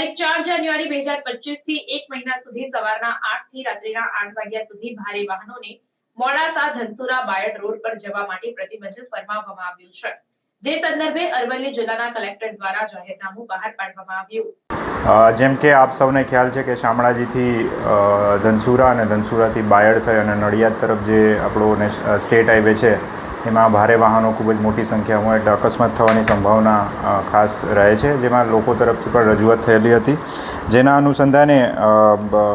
તારીખ ચાર જાન્યુઆરી બે હજાર પચીસથી એક મહિના સુધી સવારના આઠથી રાત્રિના આઠ વાગ્યા સુધી ભારે વાહનોને મોડાસા ધનસુરા બાયડ રોડ પર જવા માટે પ્રતિબંધ ફરમાવવામાં આવ્યું છે. જે સંદર્ભે અરવલ્લી જિલ્લાના કલેક્ટર દ્વારા જાહેરનામું બહાર પાડવામાં આવ્યું. જેમ કે આપ સૌને ખ્યાલ છે કે શામળાજીથી ધનસુરા અને ધનસુરાથી બાયડ થઈ અને નડિયાદ તરફ જે આપણો સ્ટેટ હાઈવે છે એમાં ભારે વાહનો ખૂબ જ મોટી સંખ્યામાં એટલે અકસ્માત થવાની સંભાવના ખાસ રહે છે. જેમાં લોકો તરફથી પણ રજૂઆત થયેલી હતી. જેના અનુસંધાને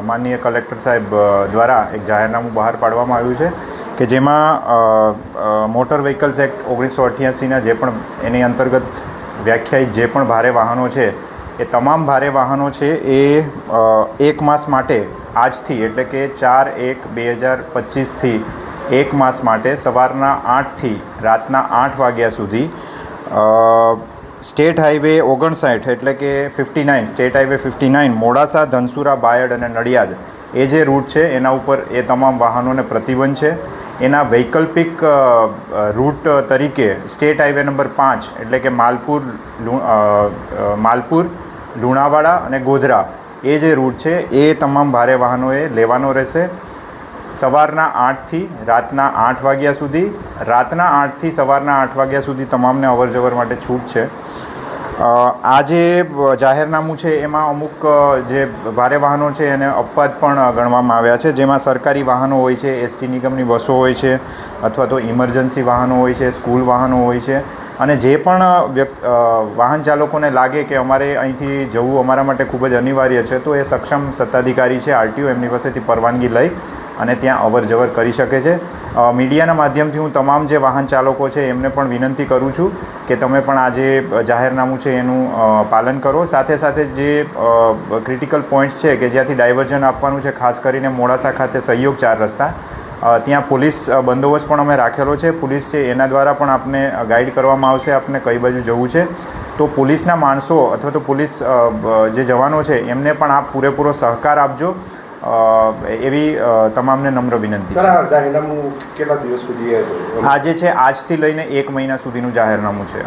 માનનીય કલેક્ટર સાહેબ દ્વારા એક જાહેરનામું બહાર પાડવામાં આવ્યું છે કે જેમાં મોટર વ્હીકલ્સ એક્ટ ઓગણીસો અઠ્યાસીના જે પણ એની અંતર્ગત વ્યાખ્યાયિત જે પણ ભારે વાહનો છે, એ તમામ ભારે વાહનો છે એ એક માસ માટે આજથી એટલે કે ચાર એક બે હજાર પચીસથી એક માસ માટે સવારના આઠથી રાતના આઠ વાગ્યા સુધી સ્ટેટ હાઈવે ઓગણસાઠ એટલે કે fifty nine, state highway fifty nine, Modasa, Dhansura, Bayad અને નડિયાદ. એ જે રૂટ છે, એના ઉપર એ તમામ વાહનોને પ્રતિબંધ છે. એના વૈકલ્પિક રૂટ તરીકે સ્ટેટ હાઈવે નંબર પાંચ એટલે કે માલપુર માલપુર, લુણાવાડા અને ગોધરા. એ જે રૂટ છે, એ તમામ ભારે વાહનોએ લેવાનો રહેશે. સવારના આઠથી રાતના આઠ વાગ્યા સુધી, રાતના આઠથી સવારના આઠ વાગ્યા સુધી તમામને અવરજવર માટે છૂટ છે. આ જે જાહેરનામું છે, એમાં અમુક જે ભારે વાહનો છે, એને અપવાદ પણ ગણવામાં આવ્યા છે. જેમાં સરકારી વાહનો હોય છે એસટી નિગમની બસો હોય છે, અથવા તો ઇમરજન્સી વાહનો હોય છે, સ્કૂલ વાહનો હોય છે. અને જે પણ વાહન ચાલકોને લાગે કે અમારે અહીંથી જવું અમારા માટે ખૂબ જ અનિવાર્ય છે, તો એ સક્ષમ સત્તાધિકારી છે, આરટીઓ એમની પાસેથી પરવાનગી લઈ અને ત્યાં અવર જવર કરી શકે છે. મીડિયાના માધ્યમથી હું તમામ જે વાહન ચાલકો છે, એમને પણ વિનંતી કરું છું કે તમે પણ આ જે જાહેરનામું છે, એનું પાલન કરો. સાથે સાથે જે ક્રિટિકલ પોઈન્ટ્સ છે કે જ્યાંથી ડાયવર્ઝન આપવાનું છે, ખાસ કરીને મોડાસા ખાતે સહયોગ ચાર રસ્તા ત્યાં પોલીસ બંદોબસ્ત પણ અમે રાખેલો છે. પોલીસ છે, એના દ્વારા પણ આપને ગાઈડ કરવામાં આવશે, આપને કઈ બાજુ જવું છે. તો પોલીસના માણસો અથવા તો પોલીસ જે જવાનો છે, એમને પણ આપ પૂરેપૂરો સહકાર આપજો. એવી તમામને નમ્ર વિનંતી છે. કેટલા દિવસ સુધી આ જે છે આજથી લઈને એક મહિના સુધીનું જાહેરનામું છે.